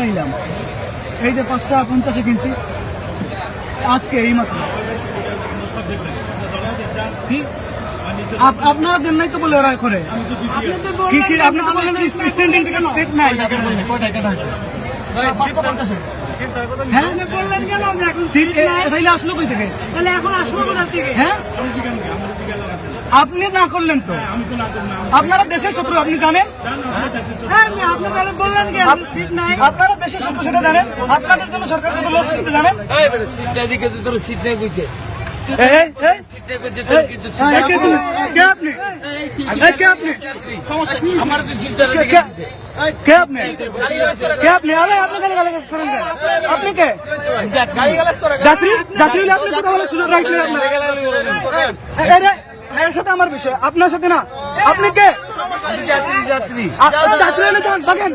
পাইলাম। এই যে পাঁচটা পঞ্চাশে কিনছি। আজকে এই মাত্র আপনারা দেন নাই তো বলে ওরা করে। কি কি আপনি তো বললেন স্ট্যান্ডিং টিকেট চেক নাই। আসলো কই থেকে? তাহলে এখন আসব কোথা থেকে? হ্যাঁ? আপনি না করলেন তো? আপনারা দেশের শত্রু আপনি জানেন? হ্যাঁ আপনি তাহলে বললেন কেন যে সিট নাই। আপনারা দেশের শত্রু সেটা জানেন। আপনাদের জন্য সরকার কত লস জানেন? সিটটা দিকে তোর সিট নেই কইছে। আপনি? কে যাত্রী যাত্রী হলে আপনি কথা বলার সুযোগ রাইট এর সাথে আমার বিষয় আপনার সাথে না। আপনি কে? যাত্রী যাত্রী। যাত্রী হলে যান বাগেন।